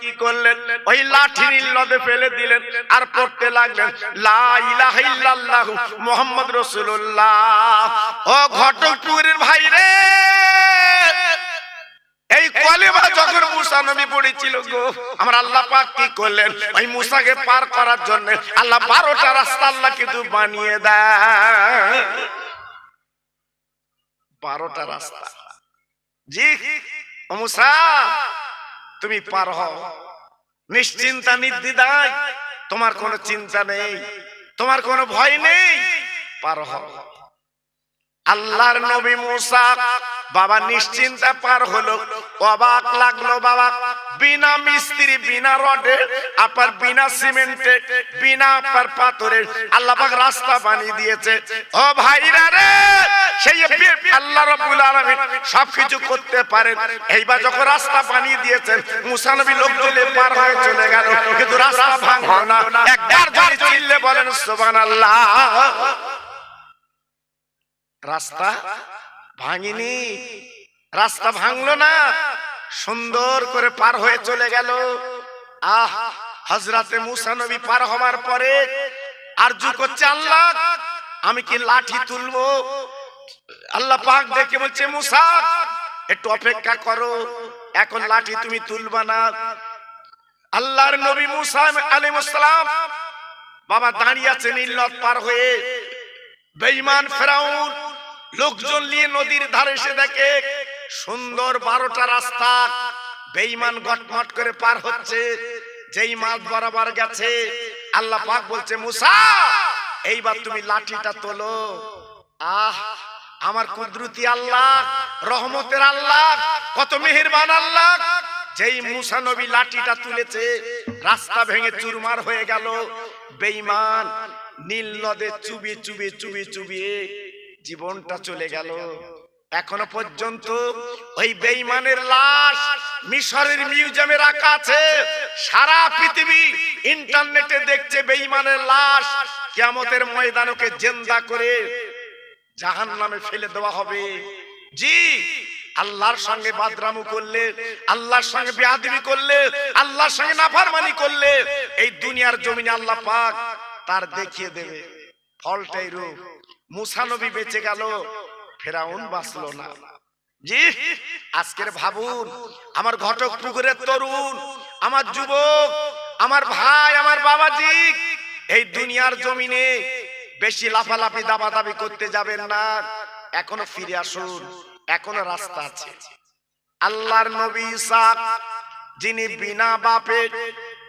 কি করলেন? ওই লাঠি নীল নদে ফেলে দিলেন আর পড়তে লাগলেন, লা ইলাহা ও ঘটকপুরের ভাই রে! এই কলেমা যখন মুসা নবী পড়েছিল গো, আমার আল্লাহ পাক কি করলেন? ওই মুসাকে পার করার জন্য আল্লাহ বারোটা রাস্তা আল্লাহ কিন্তু বানিয়ে দেয় বারোটা রাস্তা। জি মুসা তুমি পার হও। নিশ্চিন্তা নির্দিদায়, তোমার কোনো চিন্তা নেই, তোমার কোনো ভয় নেই, পার হও। আল্লাহর নবী মুসা বাবা নিশ্চিন্তা পার হলো, অবাক লাগল বাবা। বিনা মিস্ত্রি, বিনা রডে, আপার বিনা সিমেন্টে, বিনা আপার পাথরে আল্লাহ পাক রাস্তা বানিয়ে দিয়েছে। ও ভাইরা রে, সেই আল্লাহ রাব্বুল আলামিন সবকিছু করতে পারেন। এইবার যখন রাস্তা বানিয়ে দিয়েছেন, মুসা নবী লোক চলে পার হয়ে চলে গেল, কিন্তু রাস্তা ভাঙলো না। একবার যদি চিল্লে বলেন, সুবহানাল্লাহ। রাস্তা ভাঙিনি। রাস্তা ভাঙলো না সুন্দর করে পার হয়ে চলে গেল। আহ হজরতে মুসা নবী পার হবার পরে আরজু করছে আল্লাহ আমি কি লাঠি তুলবো? আল্লাহ পাক দেখে বলছে মুসা একটু অপেক্ষা করো এখন লাঠি তুমি তুলবা না। আল্লাহর নবী মুসা আলাইহিস সালাম বাবা দাঁড়িয়ে আছে নীলনদ পার হয়ে। বেঈমান ফেরাউন লোকজন নিয়ে নদীর ধারে এসে দেখে সুন্দর বারোটা রাস্তা বেইমান গটমট করে পার হচ্ছে। যেই মাছ বরাবর গেছে, আল্লাহ পাক বলছে, মুসা, এইবার তুমি লাঠিটা তোলো। আহ, আমার কুদরতি আল্লাহ, রহমতের আল্লাহ, কত মেহেরবান আল্লাহ। যেই মুসা নবী লাঠিটা তুলেছে, রাস্তা ভেঙে চুরমার হয়ে গেল। বেইমান নীল নদে চুবি চুবি চুবি চুবিয়ে জীবনটা চলে গেল। এখনও পর্যন্ত ওই বেঈমানের লাশ মিশরের মিউজিয়ামে রাখা আছে। সারা পৃথিবী ইন্টারনেটে দেখছে বেঈমানের লাশ। কিয়ামতের ময়দানকে জেন্দা করে জাহান নামে ফেলে দেওয়া হবে। জি। আল্লাহর সঙ্গে বাদরামু করলে আল্লাহর সঙ্গে বেয়াদবি করলে আল্লাহর সঙ্গে নাফরমানি করলে এই দুনিয়ার জমিনে আল্লাহ পাক তার দেখিয়ে দেবে। ফলটাই রূপ। মুসা নবী বেঁচে গেল ফেরাউন বাঁচলো না। জি আজকের ভাবুন আমার ঘটক পুকুরের তরুণ আমার যুবক আমার ভাই আমার বাবাজি এই দুনিয়ার জমিনে বেশি লাফালাফি দাবাদাবি করতে যাবেন না। এখনও ফিরে আসুন এখনও রাস্তা আছে। আল্লাহর নবী ইসাক যিনি বিনা বাপে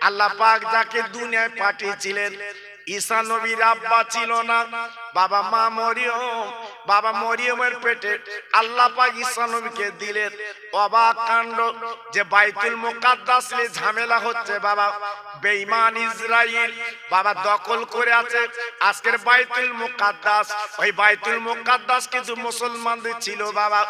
আল্লাহ পাক যাকে দুনিয়ায় পাঠিয়েছিলেন ঈসা নবীর আব্বা ছিল না। বাবা মা মরিয়ম বাবা মরিয়মের পেটে আল্লাহ পাক নবীকে দিলেন। অবাক কাণ্ড যে বাইতুল মুকাদ্দাস নিয়ে ঝামেলা হচ্ছে বাবা। বেঈমান ইসরাইল বাবা দখল করে আছে। আজকের বাইতুল মুকাদ্দাস, ওই বাইতুল মুকাদ্দাস কিছু মুসলমানদের ছিল বাবা।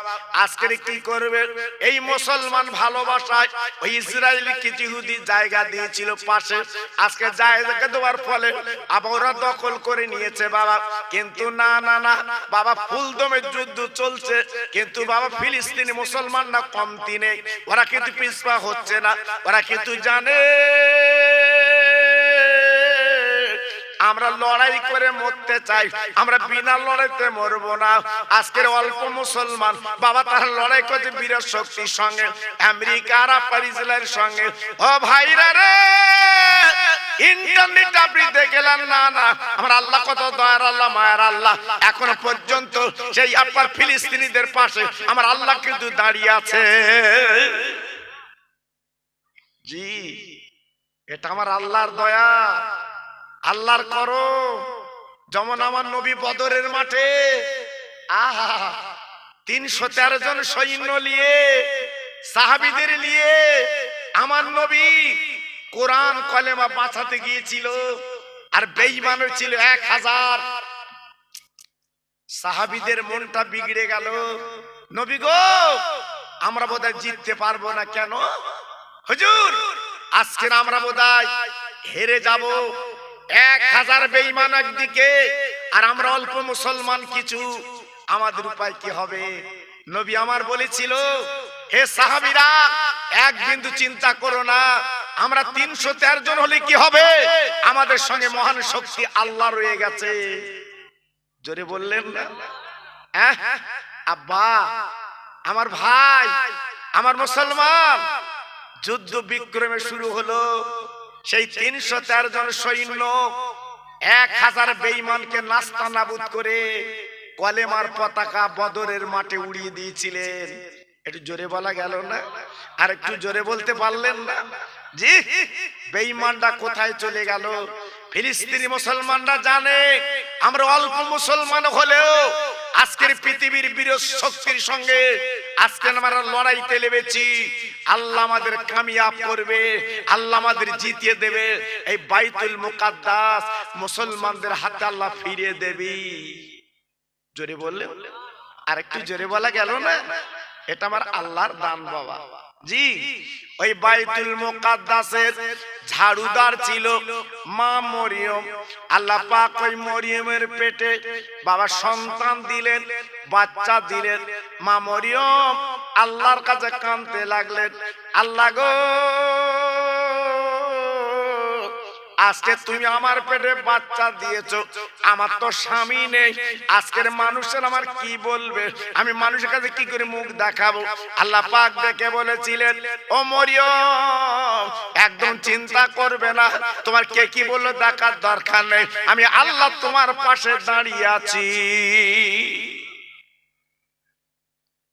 আজকের কি করবে? এই মুসলমান ভালোবাসায় ওই ইসরায়েলি কিছু ইহুদি জায়গা দিয়েছিল পাশে। আজকে জায়গাকে দেওয়ার ফলে আবার ওরা দখল করে নিয়েছে বাবা। কিন্তু না না না, বাবা ফুলদমের যুদ্ধ চলছে, কিন্তু বাবা ফিলিস্তিনি মুসলমানরা কমতি নেই। ওরা কিন্তু পিছপা হচ্ছে না, ওরা কিন্তু জানে। আমরা লড়াই করে মরতে চাই, আমরা বিনা লড়াইতে মরবো না। আজকের অল্প মুসলমান, বাবা তারা লড়াই করছে বীরের শক্তির সঙ্গে, আমেরিকা আর ইসরায়েলের সঙ্গে। ও ভাইরা রে! ইন্টারনেট আপনি দেখলেন না না। আমার আল্লাহ কত দয়ার আল্লাহ, মায়ের আল্লাহ। এখনও পর্যন্ত সেই আপনার ফিলিস্তিনিদের পাশে আমার আল্লাহ কিন্তু দাঁড়িয়ে আছে। জি, এটা আমার আল্লাহর দয়া, আল্লাহর করো যেমন আমার নবী বদরের মাঠে, আহা, তিনশো তেরো জন সৈন্য নিয়ে, সাহাবিদের নিয়ে আমার নবী কোরআন কলেমা বাঁচাতে গিয়েছিল আর বেইমানও ছিল এক হাজার। সাহাবিদের মনটা বিগড়ে গেল। নবী গো, আমরা বোধহয় জিততে পারব না কেন? হুজুর, আজকে আমরা বোধহয় হেরে যাব। এক হাজার বেইমান একদিকে আর আমরা অল্প মুসলমান কিছু। আমাদের উপায় কি হবে? নবী আমার বলেছিল, হে সাহাবিরা, এক বিন্দু চিন্তা করো না। আমরা তিনশো তেরো জন হলে কি হবে? আমাদের সঙ্গে মহান শক্তি আল্লাহ রয়ে গেছে। জোরে বললেন না? হ্যাঁ? আব্বা আমার ভাই আমার মুসলমান। যুদ্ধ বিক্রমে শুরু হলো। সেই তিনশো তেরো জন সৈন্য এক হাজার বেইমানকে নাস্তা নাবুদ করে কলেমার পতাকা বদরের মাঠে উড়িয়ে দিয়েছিলেন। একটু জোরে বলা গেল না? আর একটু জোরে বলতে পারলেন না? জি বেইমানটা কোথায় চলে গেল? ফিলিস্তিনি মুসলমানরা জানে আমরা অল্প মুসলমান হলেও আজকের পৃথিবীর বীর শক্তির সঙ্গে আজকে আমরা লড়াইতে লেবেছি আল্লাহ আমাদের কামিয়াব করবে। আল্লাহ আমাদের জিতিয়ে দেবে। এই বাইতুল মুকাদ্দাস মুসলমানদের হাতে আল্লাহ ফিরিয়ে দেবি। জোরে বললে আর একটু জোরে বলা গেল না? এটা আমার আল্লাহর দান বাবা। জি। ওই বাইতুল মুকাদ্দাসের ঝাড়ুদার ছিল মা মরিয়ম। আল্লাহ পাক ওই মরিয়মের পেটে বাবা সন্তান দিলেন বাচ্চা দিলেন। মা মরিয়ম আল্লাহর কাছে কাঁদতে লাগলেন। আল্লাহ গো! আজকে তুমি আমার পেটে বাচ্চা দিয়েছ, আমার তো স্বামী নেই। আজকের মানুষের আমার কি বলবে? আমি মানুষের কাছে কি করে মুখ দেখাবো? আল্লাহ পাক দেখে বলেছিলেন, ও মরিয়ম, একদম চিন্তা করবে না। তোমার কে কি বলল দেখার দরকার নেই। আমি আল্লাহ তোমার পাশে দাঁড়িয়ে আছি।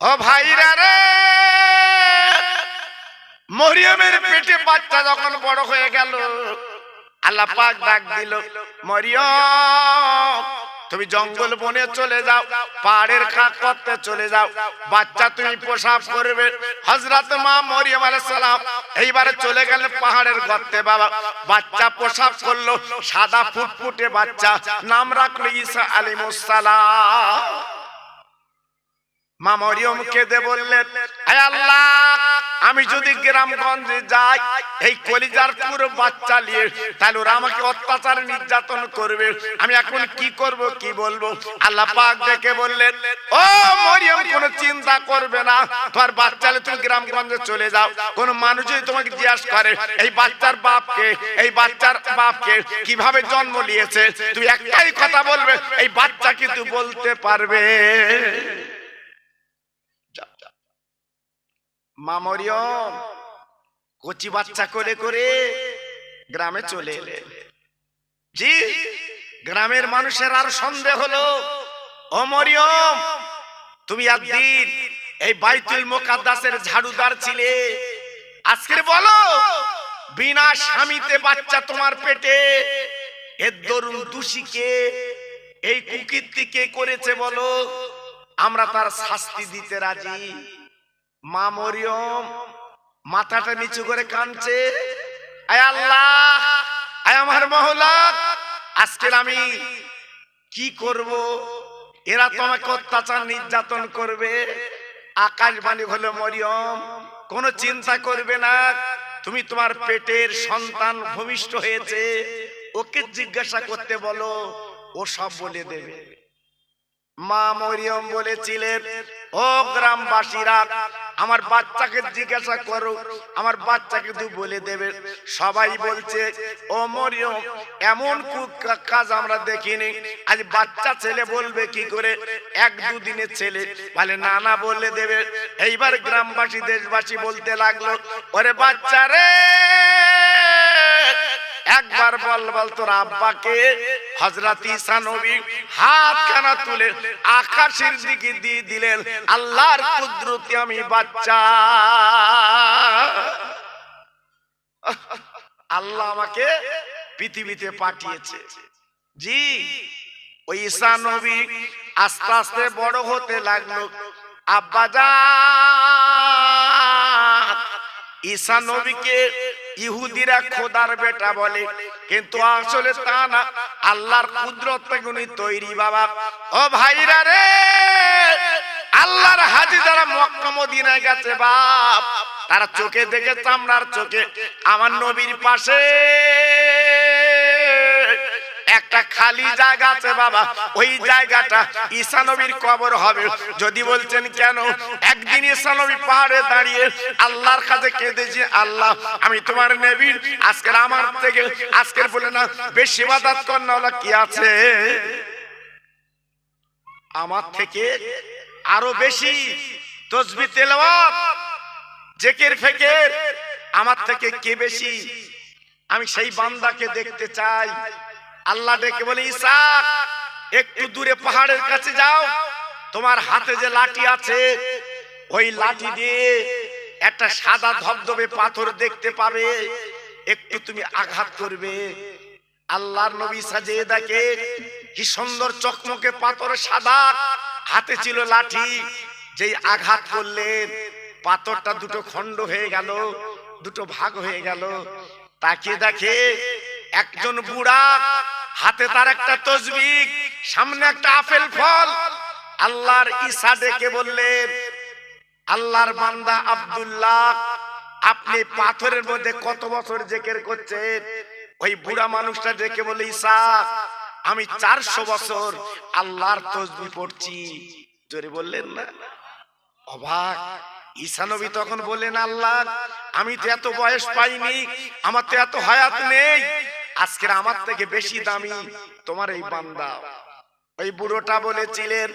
ও ভাইরা রে, মরিয়মের পেটে বাচ্চা যখন বড় হয়ে গেল আল্লাহ পাক ডাক দিল মরিয়ম তুমি জঙ্গল বনে চলে যাও পাহাড়ের খা করতে চলে যাও বাচ্চা তুমি পোশাক করবে। হজরত মা মরিয়ম আলাইহিস সালাম এইবারে চলে গেলেন পাহাড়ের গর্তে বাবা বাচ্চা পোশাক করল সাদা ফুটফুটে বাচ্চা। নাম রাখল ঈসা আলাইহিস সালাম। মা মরিয়ম কেঁদে বললেন আমি যদি গ্রামগঞ্জে যাই, এই কলিজার পুরো বাচ্চা নিয়ে, তাহলে ওরা আমাকে অত্যাচার নির্যাতন করবে। আমি এখন কি করব, কি বলব? আল্লাহ পাক দেখে বললেন, ও মরিয়ম, কোনো চিন্তা করবে না। তোমার বাচ্চা তুমি গ্রামগঞ্জে চলে যাও। কোন মানুষ যদি তোমাকে জিজ্ঞাসা করে, এই বাচ্চার বাপকে, এই বাচ্চার বাপকে কীভাবে জন্ম নিয়েছে? তুই একটাই কথা বলবে, এই বাচ্চা কিন্তু বলতে পারবে। মা মরিয়ম, কচি বাচ্চা করে করে গ্রামে চলে এলেন জি, গ্রামের মানুষের আর সন্দেহ হলো, ও মরিয়ম, তুমি একদিন এই বাইতুল মোকাদ্দাসের ঝাড়ুদার ছিলে। আজকের বলো, বিনা স্বামীতে বাচ্চা তোমার পেটে এর দরুন দোষীকে, এই কুকীর্তি কে করেছে বলো? আমরা তার শাস্তি দিতে রাজি। মা মরিয়ম মাথাটা নিচু করে কাঁদছে। আয় আল্লাহ, আয় আমার মহলা, আজকের আমি কি করব? এরা তো আমাকে অত্যাচার নির্যাতন করবে। আকাশবাণী হলো মরিয়ম, কোনো চিন্তা করবে না। তুমি তোমার পেটের সন্তান ভূমিষ্ঠ হয়েছে। ওকে জিজ্ঞাসা করতে বলো, ও সব বলে দেবে। মা মরিয়ম বলেছিলেন, ও গ্রামবাসীরা আমার বাচ্চাকে জিজ্ঞাসা করো, আমার বাচ্চাকে তুই বলে দেবে। সবাই বলছে, ও মরিয়ম, এমন কাজ আমরা দেখিনি। আজ বাচ্চা ছেলে বলবে কি করে? এক দুদিনের ছেলে। বলে, না না, বলে দেবে। এইবার গ্রামবাসী, দেশবাসী বলতে লাগল, ওরে বাচ্চা রে একবার বল বল তোর আব্বাকে হজরত ঈসা নবী হাত খানা তুলে আকাশের দিকে দিয়ে দিলেন, আল্লাহর কুদরতি আমি বাচ্চা। আল্লাহ আমাকে পৃথিবীতে পাঠিয়েছে। জি, ওই ঈসা নবী আস্তে আস্তে বড় হতে লাগল। আব্বা যা ঈসা নবীকে ইহুদিরা খোদার বেটা বলে। কিন্তু আসলে তা না, আল্লাহর কুদরত উনি তৈরি বাবা। ও ভাইরা রে, আল্লাহর হাজি যারা মক্কা, মদিনায় গেছে বাপ, তারা চোখে দেখে চামড়ার চোখে। আমার নবীর পাশে একটা খালি জায়গা আছে বাবা। ওই জায়গাটা ঈসা নবীর কবর হবে। যদি বলছেন কেন? একদিন ঈসা নবী পাহাড়ে দাঁড়িয়ে আল্লাহর কাছে কেঁদেছে, আল্লাহ, আমি তোমার নেবির আজকের আমার থেকে, আজকের বলে না, বেশি বাদাত কন্যা কি আছে? আমার থেকে আরও বেশি তসবি তেলাওয়াত, জেকের ফেকের, আমার থেকে কে বেশি? আমি সেই বান্দাকে দেখতে চাই। আল্লাহ ডেকে বলে ইসাক একটু দূরে পাহাড়ের কাছে যাও। তোমার হাতে যে লাঠি আছে, ওই লাঠি দিয়ে একটা সাদা ধবধবে পাথর দেখতে পাবে। একটু তুমি আঘাত করবে। আল্লাহর নবী সাজিয়ে দেখে, কি সুন্দর চকমকে পাথর সাদা। হাতে ছিল লাঠি, যেই আঘাত করলেন পাথরটা দুটো খণ্ড হয়ে গেল, দুটো ভাগ হয়ে গেল। তাকে দেখে একজন বুড়া হাতে তার একটা তসবিক সামনে একটা আপেল ফল। আল্লাহর ঈসা ডেকে বললেন আল্লাহর বান্দা আব্দুল্লাহ, আপনি পাথরের মধ্যে কত বছর জেকের করছেন? ওই বুড়া মানুষটা ডেকে বলে ঈসা আমি চারশো বছর আল্লাহর তসবি পড়ছি। জোরে বললেন না। অবাক। ঈসা নবী তখন বললেন, আল্লাহ, আমি তো এত বয়স পাইনি, আমার তো এত হায়াত নেই আজকের আমার থেকে বেশি দামি তোমার এই বান্দা। ওই বুড়োটা বলেছিলেন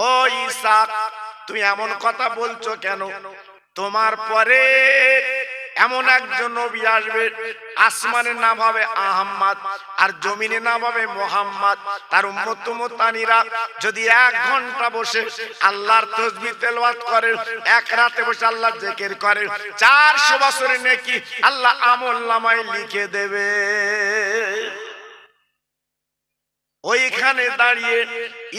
ও ইসাক তুমি এমন কথা বলছো কেন? তোমার পরে এমন একজন নবী আসবে, আসমানের নাম হবে আহম্মদ আর জমিনের নাম হবে মোহাম্মদ। তার উম্মত মুতানিরা যদি এক ঘণ্টা বসে আল্লাহর তসবিহ তেলাওয়াত করে এক রাতে বসে আল্লাহ জেকের করে 400 বছরের নেকি আল্লাহ আমল নামায় লিখে দেবে। ওইখানে দাঁড়িয়ে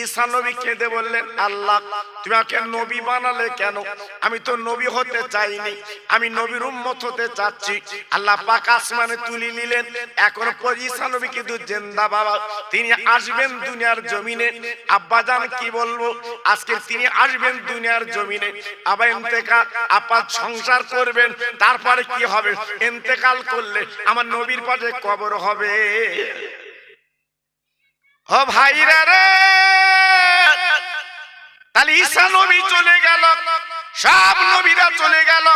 ঈসা নবী কেঁদে বললেন, আল্লাহ, তুমি আমাকে নবী বানালে কেন? আমি তো নবী হতে চাইনি, আমি নবীর উম্মত হতে চাচ্ছি। আল্লাহ পাক আসমানে তুলি নিলেন। এখন পর ঈসা নবী কিন্তু জেন্দা বাবা তিনি আসবেন দুনিয়ার জমিনে। আব্বাজান, কি বলব? আজকে তিনি আসবেন দুনিয়ার জমিনে। আবার ইন্তেকাল আপাত সংসার করবেন, তারপরে কি হবে? ইন্তেকাল করলে আমার নবীর পাশে কবর হবে। ও ভাইরা রে! তাহলে ঈসা নবী চলে গেল, সব নবীরা চলে গেল।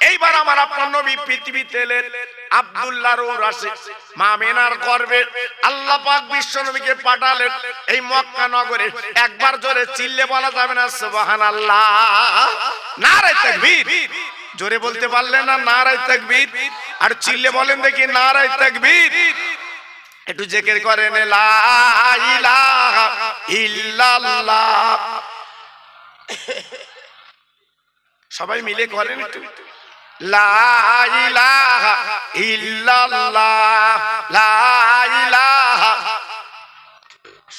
এইবার আমার আপনার নবী পৃথিবীতে এলেন আব্দুল্লাহর ওরাসে মা মেনার গর্বে। আল্লাহ পাক বিশ্ব নবীকে পাঠালেন এই মক্কা নগরে। একবার জোরে চিল্লে বলা যাবে না, সুবহানাল্লাহ। নারে তাকবীর। জোরে বলতে পারলেন না, নারায় তাকবীর। আর চিল্লে বলেন দেখি, নারায় তাকবীর। একটু জেকের করেন সবাই মিলে করেন একটু।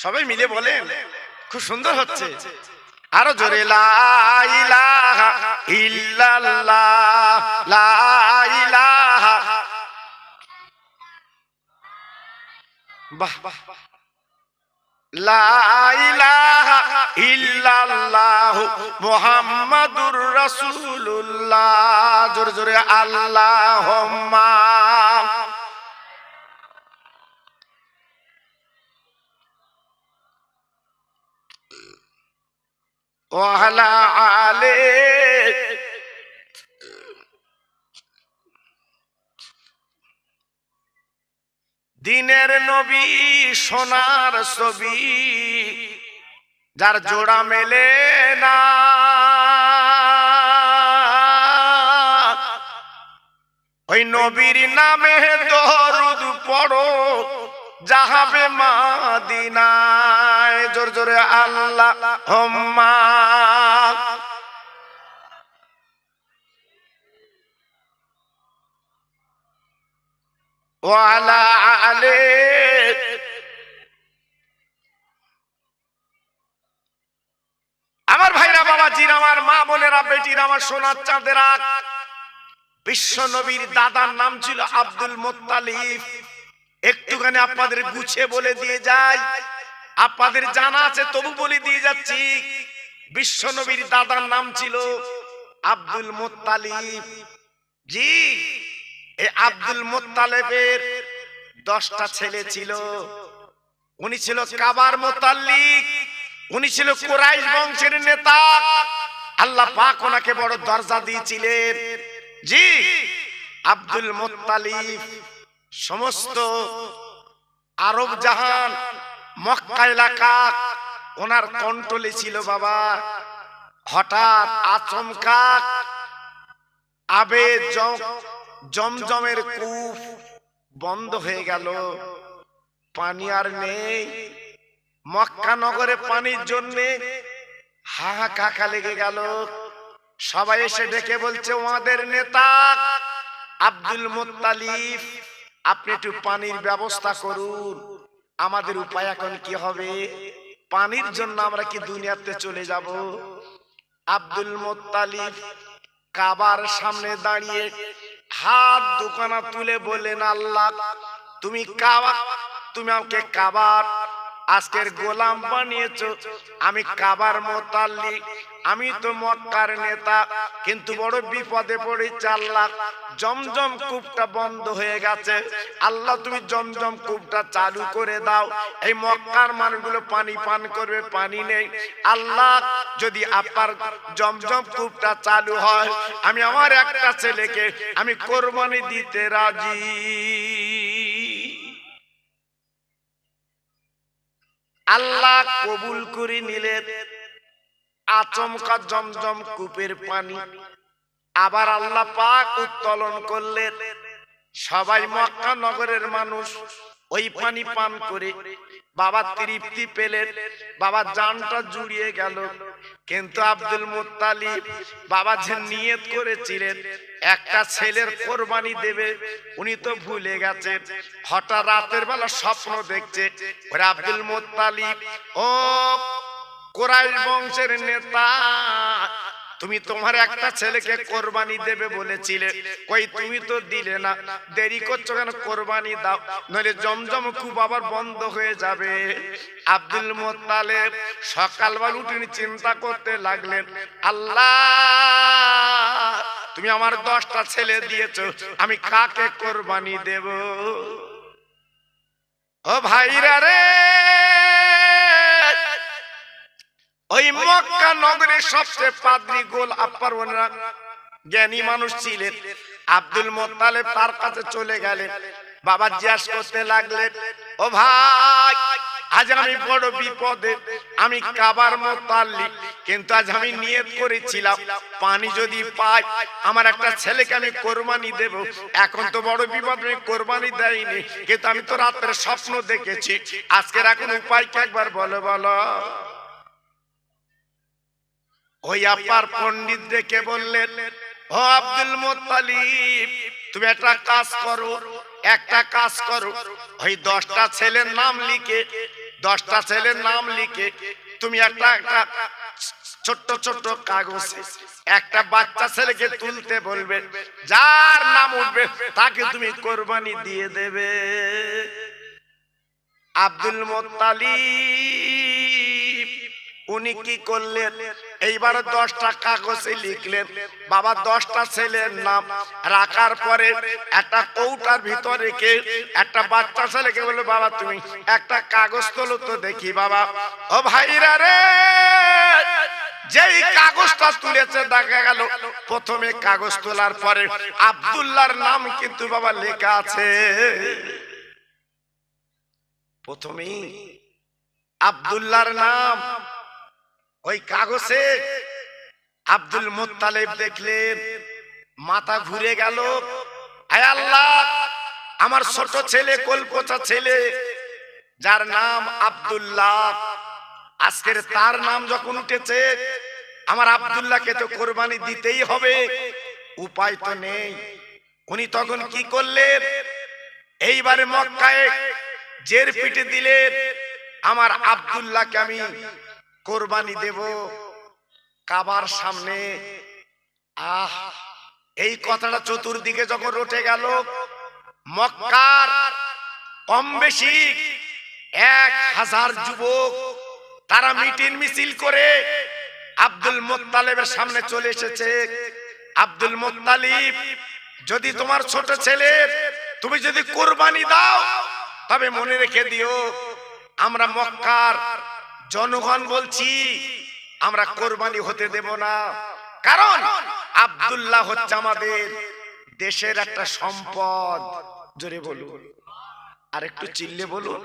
সবাই মিলে বলেন, খুব সুন্দর হচ্ছে। আরও জোরে, লা ইলাহা ইল্লাল্লাহ, লা বাহ বাহ মুহাম্মাদুর রাসূলুল্লাহ। জোরে জোরে আল্লাহুম্মা। ওয়ালা আলে দিনের নবী, সোনার ছবি, যার জোড়া মেলে না। ওই নবীর নামে দরুদ পড়ো, যাহাবে মাদিনায়। জোর জোরে আল্লাহ হোম্মা। আলে আমার ভাইরা, বাবাজির, আমার মা বোনেরা, বেটির, আমার সোনার চাঁদেরা, বিশ্ব নবীর দাদার নাম ছিল আব্দুল মোত্তালিফ একটুখানি আপনাদের গুছে বলে দিয়ে যাই। আপনাদের জানা আছে, তবু বলে দিয়ে যাচ্ছি, বিশ্ব নবীর দাদার নাম ছিল আব্দুল মোত্তালিফ জি। এই আব্দুল মোত্তালেবের দশটা ছেলে ছিল। উনি ছিল কাবার মোতাল্লিক, উনি ছিল কুরাইশ বংশের নেতা। আল্লাহ পাক ওনাকে বড় দরজা দিয়েছিলেন। জি, আব্দুল মোত্তালিব, সমস্ত আরব জাহান, মক্কা এলাকা, ওনার কন্ট্রোলে ছিল বাবা। হঠাৎ আচমকা আবে জম- জমজমের কূপ বন্ধ হয়ে গেল। পানি আর নেই। মক্কা নগরে পানির জন্য হাহাকাকা লেগে গেল। সবাই এসে ডেকে বলছে আমাদের নেতা, আব্দুল মুত্তালিফ, আপনি একটু পানির ব্যবস্থা করুন। আমাদের উপায় এখন কি হবে? পানির জন্য আমরা কি দুনিয়াতে চলে যাব? আব্দুল মুত্তালিফ কাবার সামনে দাঁড়িয়ে হাত দুখানা তুলে বললেন, আল্লাহ, তুমি কাবা তুমি আমাকে কাবার আজকের গোলাম বানিয়েছো। আমি কাবার মোতাল্লিক। আমি তো মক্কার নেতা, কিন্তু বড় বিপদে পড়েছি আল্লাহ জমজম কূপটা বন্ধ হয়ে গেছে। আল্লাহ, তুমি জমজম কূপটা চালু করে দাও। এই মক্কার মানুষগুলো পানি পান করবে, পানি নেই। আল্লাহ, যদি আপনার জমজম কূপটা চালু হয়, আমি আমার একটা ছেলেকে আমি কোরবানি দিতে রাজি। আল্লাহ কবুল করে নিলেন। আচমকা জমজম কূপের পানি। আবার আল্লাহ পাক উত্তোলন করলেন। সবাই মক্কা নগরের মানুষ ওই পানি পান করে। বাবা তৃপ্তি পেলেন। বাবা জানটা জুড়িয়ে গেল। কিন্তু আব্দুল মুত্তালিব বাবা যে নিয়ত করেছিলেন, একটা ছেলের কোরবানি দেবে, উনি তো ভুলে গেছেন। হঠাৎ রাতের বেলা স্বপ্ন দেখছে আব্দুল মুত্তালিব, ও কোরাইশ বংশের নেতা। তুমি তোমার একটা ছেলেকে কোরবানি দেবে বলেছিলে। কই, তুমি তো দিলে না। দেরি করছ কেন? কোরবানি দাও। নইলে জমজম খুব আবার বন্ধ হয়ে যাবে। আব্দুল মোত্তালেব সকালবেলা উঠে চিন্তা করতে লাগলেন, আল্লাহ, তুমি আমার দশটা ছেলে দিয়েছ, আমি কাকে কোরবানি দেব? ও ভাইরা রে ওই মক্কা নগরের সবচেয়ে পাদ্রি গোল আপ্পার ওনারা জ্ঞানী মানুষ ছিলেন। আব্দুল মোত্তালেব তার কাছে চলে গেলেন। বাবা জিজ্ঞাস করতে লাগলেন, ও ভাই, আজ আমি বড় বিপদে, আমি কাবার মোতাল্লি কিন্তু আজ আমি নিয়ত করেছিলাম, পানি যদি পাই, আমার একটা ছেলেকে আমি কোরবানি দেব। এখন তো বড় বিপদ আমি কোরবানি দেয়নি কিন্তু আমি তো রাত্রে স্বপ্ন দেখেছি। আজকের এখন উপায় কি একবার বলো বলো? ওই আপার পণ্ডিত ডেকে বললেন, ও আব্দুল মোত্তালিব, তুমি একটা কাজ করো, একটা কাজ করো। ওই দশটা ছেলের নাম লিখে, দশটা ছেলের নাম লিখে তুমি একটা একটা ছোট্ট ছোট্ট কাগজে, একটা বাচ্চা ছেলেকে তুলতে বলবে, যার নাম উঠবে, তাকে তুমি কোরবানি দিয়ে দেবে। আব্দুল মোত্তালিব, উনি কি করলেন? এইবার দশটা কাগজে লিখলেন। বাবা, দশটা ছেলের নাম রাখার পরে একটা কৌটার ভিতর রেখে একটা বাচ্চা ছেলেকে বলল, বাবা, তুমি একটা কাগজ তোলো তো দেখি, বাবা। ও ভাইরা রে, যেই কাগজটা তুলেছে, দেখা গেল প্রথমে কাগজ তোলার পরে আবদুল্লার নাম কিন্তু বাবা লেখা আছে। প্রথমেই আব্দুল্লাহর নাম ওই কাগজে আব্দুল মোত্তালেব দেখলেন, মাথা ঘুরে গেল। আল্লাহ, আমার ছোট ছেলে কলপচা ছেলে, যার নাম আব্দুল্লাহ। আজকের তার নাম যখন উঠেছে, আমার আব্দুল্লাহকে তো কোরবানি দিতেই হবে, উপায় তো নেই। উনি তখন কি করলেন? এইবারে মক্কায় জের পিটে দিলেন, আমার আব্দুল্লাহকে আমি কোরবানি দেব। কাবার সামনে। আহ, এই কথাটা চতুর্দিকে যখন রটে গেল, মক্কার কম বেশি এক হাজার যুবক তারা মিটিং মিছিল করে আব্দুল মোত্তালেবের সামনে চলে এসেছে। আব্দুল মোত্তালিব, যদি তোমার ছোট ছেলে তুমি যদি কোরবানি দাও, তবে মনে রেখে দিও, আমরা মক্কার জনগণ বলছি, আমরা কোরবানি হতে দেব না। কারণ আব্দুল্লাহ হচ্ছে আমাদের দেশের একটা সম্পদ। জোরে বলুন। আর একটু চিল্লে বলুন।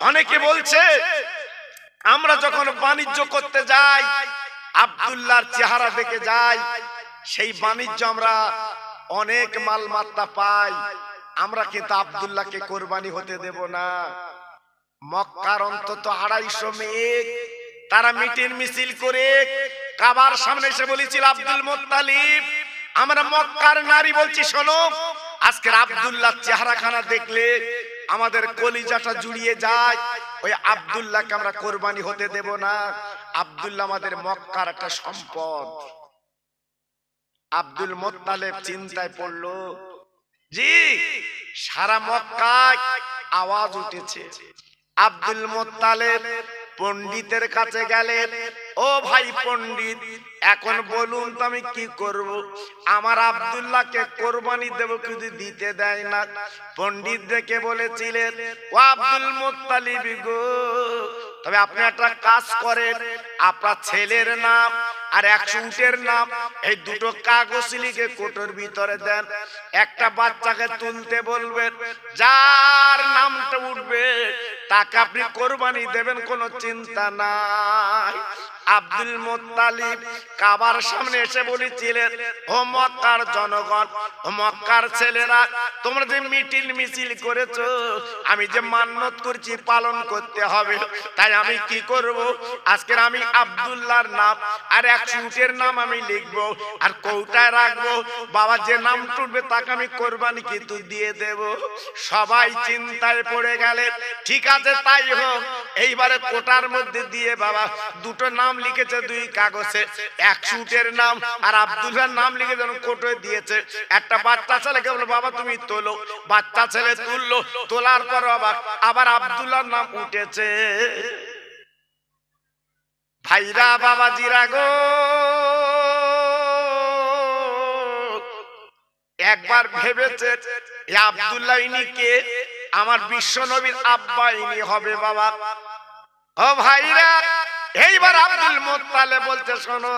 অনেকে বলছে, আমরা যখন বাণিজ্য করতে যাই, আবদুল্লাহর চেহারা দেখে যাই, সেই বাণিজ্য আমরা অনেক মালমাত্রা পাই। আমরা কিন্তু আবদুল্লাহকে কোরবানি হতে দেব না। মক্কার অন্তত আড়াইশো মেয়ে তারা মিটিং মিছিল করে কাবার সামনে এসে বলেছিল, আব্দুল মোত্তালিব, আমরা মক্কার নারী বলছি, শোনো, আজকের আব্দুল্লাহ চেহারাখানা দেখলে আমাদের কলিজাটা জুড়িয়ে যায়। ওই আব্দুল্লাহকে আমরা কোরবানি হতে দেব না। আব্দুল্লাহ আমাদের মক্কার একটা সম্পদ। আব্দুল মোত্তালেব চিন্তায় পড়ল, জি, সারা মক্কায় আওয়াজ উঠেছে। আব্দুল মোত্তালেব পণ্ডিতের কাছে গেলেন ও ভাই পণ্ডিত এখন বলুন তো আমি কি করব? আমার আব্দুল্লাহকে কোরবানি দেব কিন্তু দিতে দেয় না। পণ্ডিত দেখে বলেছিলেন, ও আব্দুল মোত্তালিব গো, তবে আপনি একটা কাজ করেন। আপনার ছেলের নাম আর একশো উটের নাম, এই দুটো কাগজ লিখে কোটোর ভিতরে দেন। একটা বাচ্চাকে তুলতে বলবেন, যার নামটা উঠবে, তাকে আপনি কোরবানি দেবেন, কোনো চিন্তা নাই। আব্দুল মোত্তালিব কাবার সামনে এসে বলেছিলেন, ও মক্কার জনগণ, ও মক্কার ছেলেরা, তোমরা যে মিটিল মিছিল করেছ, আমি যে মান্যত করছি, পালন করতে হবে। তাই আমি কি করব? আজকের আমি আব্দুল্লাহর নাম, আর এক সুটের নাম আমি লিখব, আর কৌটায় রাখব। বাবা, যে নাম টুটবে, তাকে আমি কোরবানি কিন্তু দিয়ে দেব? সবাই চিন্তায় পড়ে গেলে, ঠিক আছে, তাই হোক। এইবারে কোটার মধ্যে দিয়ে বাবা, দুটো নাম লিখেছে দুই কাগজে এক সুটের নাম, আর আব্দুল্লাহর নাম লিখে যেন কোটোয় দিয়েছে। একটা বাচ্চা ছেলেকে বলো, বাবা, তুমি তোলো। বাচ্চা ছেলে তুললো, তোলার পর আবার আবার আব্দুল্লাহর নাম উঠেছে। ভাইরা, বাবাজিরা গো! একবার ভেবেছে আব্দুল্লাহ ইনি কে? আমার বিশ্ব নবীর আব্বা ইনি হবে বাবা। ও ভাইরা এইবার আব্দুল মোত্তালে বলতে শোনো।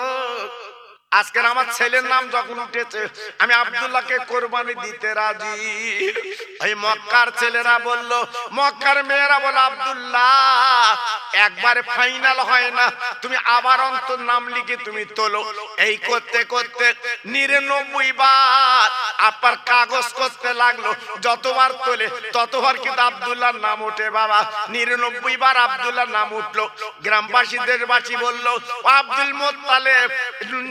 আজকের আমার ছেলের নাম যখন উঠেছে, আমি আব্দুল্লাহকে কোরবানি দিতে রাজি। ওই মক্কার ছেলেরা বলল, মক্কার মেয়েরা বলে, আব্দুল্লাহ, একবারে ফাইনাল হয় না, তুমি আবার অন্তর নাম লিখে তুমি তোলো। এই করতে করতে নিরানব্বই বার আপনার কাগজ করতে লাগল, যতবার তোলে, ততবার কিন্তু আব্দুল্লাহর নাম ওঠে, বাবা। নিরানব্বই বার আব্দুল্লাহর নাম উঠল। গ্রামবাসী দেশবাসী বলল আব্দুল মোত্তালেব,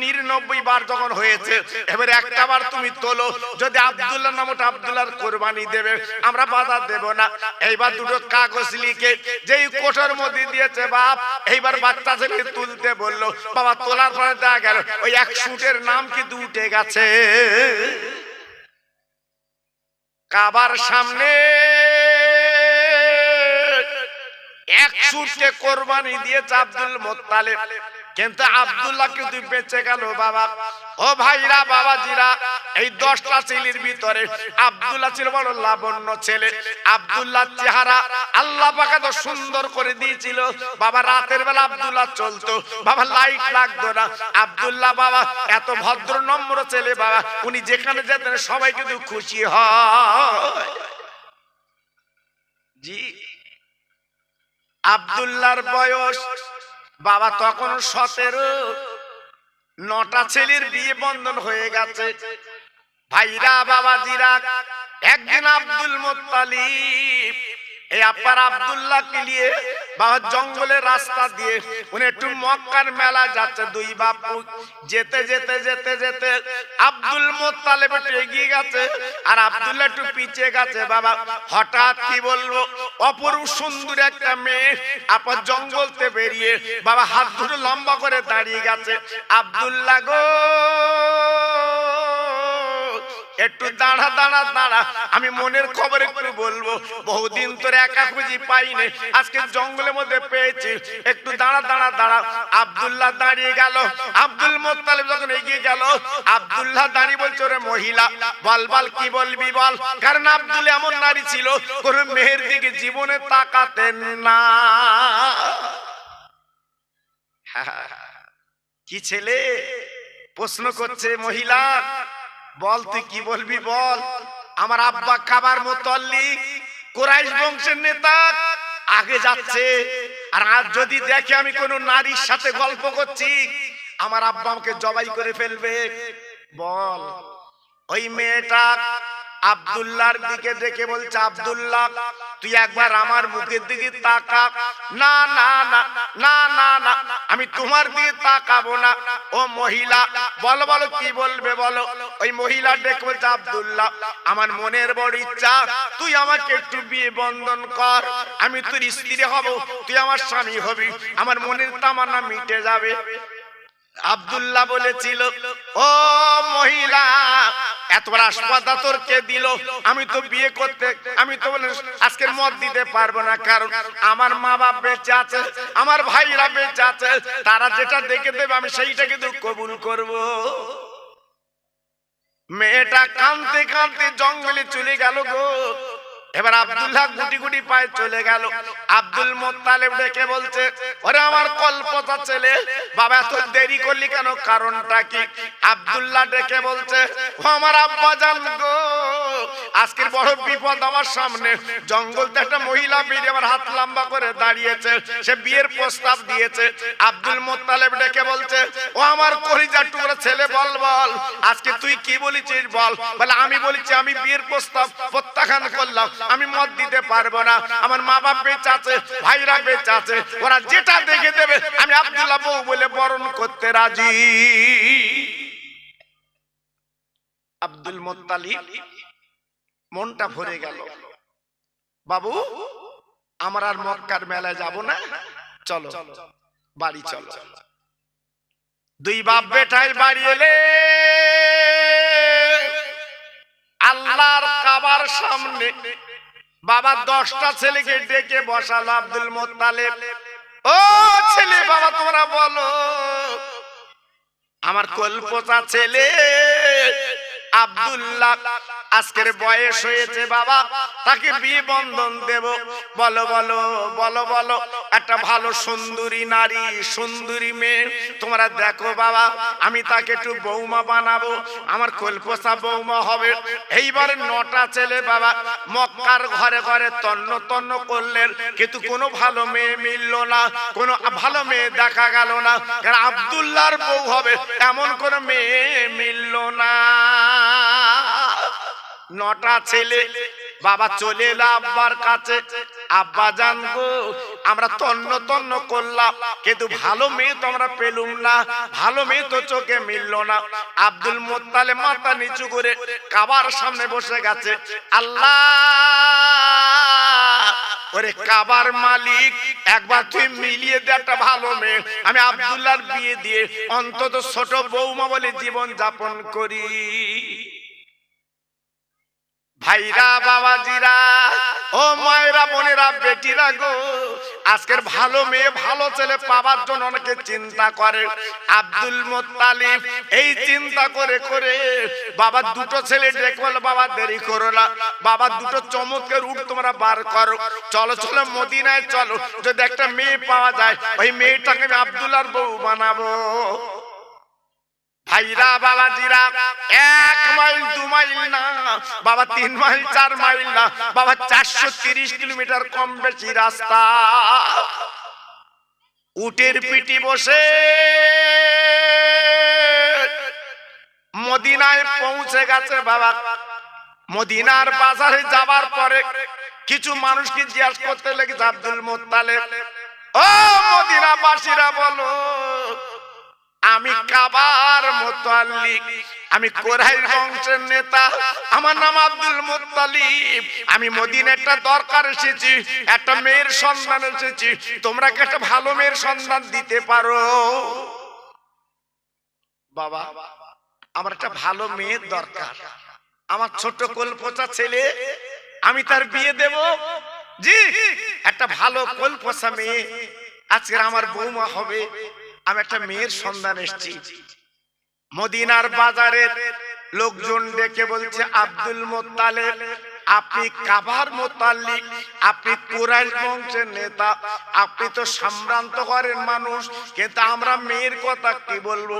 নিরানব্বই বার যখন হয়েছে, এবার একটা বার তুমি তোলো, যদি আব্দুল্লাহ নাম ওঠে আব্দুল্লাহর কোরবানি দেবে, আমরা বাধা দেব না। এইবার দুটো কাগজ লিখে, যেই মধ্যে দিয়েছে বাপ, এইবার বাচ্চা ছেলে তুলতে বাবা, তোলার পরে দেখা গেল, ওই এক সুটের নাম গেছে। কাবার সামনে এক সুটকে কোরবানি দিয়েছে আব্দুল মোত্তালেব। কিন্তু আব্দুল্লাহ কিন্তু বেঁচে গেল, বাবা। ও ভাইরা, বাবাজিরা, এই দশটা ছেলের ভিতরে আব্দুল্লাহ ছিল বড় লাবণ্য ছেলে। আব্দুল্লাহ চেহারা আল্লাহ পাকে তো সুন্দর করে দিয়েছিল। বাবা, রাতের বেলা আব্দুল্লাহ চলতো। বাবা লাইট লাগতো না। আব্দুল্লাহ, বাবা, এত ভদ্র, নম্র ছেলে, বাবা। উনি যেখানে যেতেন সবাই কিন্তু খুশি হয়। জি। আব্দুল্লাহর বয়স বাবা তখন সতেরো, নটা ছেলের বিয়ে বন্ধন হয়ে গেছে। ভাইরা বাবা জিরা একদিন আব্দুল মোত্তালিব এই আপার আব্দুল্লাহকে নিয়ে বাবা জঙ্গলের রাস্তা দিয়ে উনি একটু মক্কার মেলা যাচ্ছে, দুই বাপু যেতে যেতে যেতে যেতে আব্দুল মোত্তালেব একটু এগিয়ে গেছে আর আব্দুল্লাহ একটু পিছিয়ে গেছে। বাবা, হঠাৎ কি বলব? অপরূপ সুন্দর একটা মেয়ে আপা জঙ্গলতে বেরিয়ে বাবা হাত ধরে লম্বা করে দাঁড়িয়ে গেছে। আব্দুল্লাহ গো! একটু দাঁড়া দাঁড়া দাঁড়া। আমি মনের খবর একটু বলব। বহুদিন তোর একা খুঁজি পাইনি। আজকে জঙ্গলের মধ্যে পেয়েছি। একটু দাঁড়া দাঁড়া দাঁড়া। আব্দুল্লাহ দাঁড়িয়ে গেল। আব্দুল মোত্তালিব যখন এগিয়ে গেল, আব্দুল্লাহ দাঁড়িয়ে বলছে, ওরে মহিলা, বল বল, কি বলবি, বল? কারণ আব্দুল এমন নারী ছিল, কোন মেয়ের দিকে জীবনে তাকাতেন না। কি ছেলে? প্রশ্ন করছে মহিলা। বল, তুই কি বলবি বল? আমার আব্বা কাবার মোতল্লি কোরাইশ বংশের নেতা, আগে যাচ্ছে। আর আজ যদি দেখে আমি কোনো নারীর সাথে গল্প করছি, আমার আব্বা আমাকে জবাই করে ফেলবে। বল, ওই মেয়েটা আব্দুল্লাহর দিকে দেখে বলছে, আব্দুল্লাহ, তুই একবার আমার মুখের দিকে তাকা। না না না না না না, আমি তোমার দিকে তাকাবো না। ও মহিলা, বলো বলো, কি বলবে বলো? ওই মহিলা ডেকে বলছে, আব্দুল্লাহ, আমার মনের বড় ইচ্ছা, তুই আমাকে একটু বিয়ে বন্ধন কর। আমি তোর স্ত্রী হব, তুই আমার স্বামী হবি, আমার মনের তামানা মিটে যাবে। আব্দুল্লাহ বলেছিল, ও মহিলা এতবার আসপাতা তোর কে দিল। আমি তো বিয়ে করতে, আমি তো বলে আজকের মত দিতে পারব না। কারণ আমার মা বাপ বেঁচে আছে, আমার ভাইরা বেঁচে আছে, তারা যেটা দেখে দেবে, আমি সেইটা কিন্তু কবুল করব। মেয়েটা কাঁদতে কাঁদতে জঙ্গলে চলে গেল গো। এবার আব্দুল্লাহ গুটি গুটি পায়ে চলে গেল। আব্দুল মোত্তালেব ডেকে বলছে, ওরে আমার কল্পতা ছেলে, বাবা এত দেরি করলি কেন? কারণটা কি? আব্দুল্লাহ ডেকে বলছে, ও আমার আব্বা জান গো, আজকের বড় বিপদ আমার সামনে। জঙ্গলতে একটা মহিলা বেরিয়ে আমার হাত লম্বা করে দাঁড়িয়েছে। সে বিয়ের প্রস্তাব দিয়েছে। আব্দুল মোত্তালেব ডেকে বলছে, ও আমার কলিজার টুকরা ছেলে, বল বল, আজকে তুই কি বলেছিস, বল? বলে, আমি বলেছি, আমি বিয়ের প্রস্তাব প্রত্যাখ্যান করলাম। আমি মত দিতে পারব না। আমার মা বাপ বেঁচে আছে, ভাইরা বেঁচে আছে, ওরা যেটা দেখে দেবে, আমি আব্দুল্লাহ বউ বলে বরণ করতে রাজি। আব্দুল মোত্তালিব মনটা ভরে গেল। বাবু, আমরা আর মক্কার মেলায় যাব না? চলো, বাড়ি চলো। দুই বাপ বেটাই বাড়ি এলে, আল্লাহর কাবার সামনে বাবা দশটা ছেলেকে ডেকে বসাল আব্দুল মোত্তালেব। ও ছেলে বাবা, তোমরা বলো, আমার কল্পতা ছেলে আব্দুল্লাহ আজকের বয়স হয়েছে বাবা, তাকে বিয়ে বন্ধন দেব। বলো বলো বলো বলো, একটা ভালো সুন্দরী নারী, সুন্দরী মেয়ে, তোমরা দেখো বাবা, আমি তাকে একটু বৌমা বানাবো, আমার কলপসা বৌমা হবে। এইবার নটা ছেলে বাবা, মক্কার ঘরে ঘরে তন্ন তন্ন করলেন, কিন্তু কোনো ভালো মেয়ে মিলল না, কোনো ভালো মেয়ে দেখা গেল না কারণ আব্দুল্লাহর বউ হবে, এমন কোনো মেয়ে মিলল না। নটা ছেলে। বাবা চলে এলো আব্বার কাছে। আব্বা জান গো, আমরা তন্ন তন্ন করলাম। কিন্তু ভালো মেয়ে তো আমরা পেলুম না। ভালো মেয়ে তো চোখে মিলল না। আব্দুল মোত্তালে মাথা নিচু করে কাবার সামনে বসে গেছে। আল্লাহ! ওরে কাবার মালিক, একবার তুই মিলিয়ে দে একটা ভালো মেয়ে। আমি আব্দুল্লাহর বিয়ে দিয়ে অন্তত ছোট বৌমা বলে জীবন যাপন করি। ভাইরা বাবাজিরা, ও মায়েরা, বোনেরা, বেটিরা গো, আজকের ভালো মেয়ে, ভালো ছেলে পাবার জন্য অনেকে চিন্তা করে। আব্দুল মোত্তালিব এই চিন্তা করে করে বাবা দুটো ছেলে ডেকে বলে বাবা দেরি করো না। বাবা দুটো চমৎকার রুট তোমরা বার করো। চলো চলো, মদিনায় চলো। যদি একটা মেয়ে পাওয়া যায়, ওই মেয়েটাকে আমি আব্দুল্লাহর বউ বানাবো। ভাইরা বাবাজিরা, এক মাইল, দু মাইল না, বাবা তিন মাইল, চার মাইল না, বাবা চারশো তিরিশ কিলোমিটার কম বেশি রাস্তা। উটের পিটি বসে মদিনায় পৌঁছে গেছে বাবা। মদিনার বাজারে যাবার পরে কিছু মানুষকে জিজ্ঞাসা করতে লেগেছে আব্দুল মোত্তালেব, ও মদিনাবাসীরা বলো আমি কাবার মোতাল্লিক, আমি কোরআন বংশের নেতা, আমার নাম আব্দুল মুত্তালিব আমি মদিনা একটা দরকার এসেছি, একটা মেয়ের সন্ধান এসেছি, তোমরা কি একটা ভালো মেয়ের সন্ধান দিতে পারো? বাবা, আমার একটা ভালো মেয়ের দরকার। আমার ছোট কলপচা ছেলে, আমি তার বিয়ে দেব। জি, একটা ভালো কলপচা মেয়ে। আজকে আমার বৌমা হবে আমি একটা মেয়ের সন্ধান এসেছি। মদিনার বাজারের লোকজন ডেকে বলছে আব্দুল মোত্তালেব আপনি কাবার মোতাল্লিক আপনি কুরাইশ বংশের নেতা আপনি তো সম্ভ্রান্ত করেন মানুষ কিন্তু আমরা মেয়ের কথা কি বলব?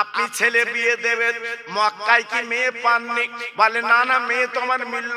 আপনি ছেলে বিয়ে দেবেন মক্কায় কি মেয়ে পাননি? বলে না না মেয়ে তো আমার মিলল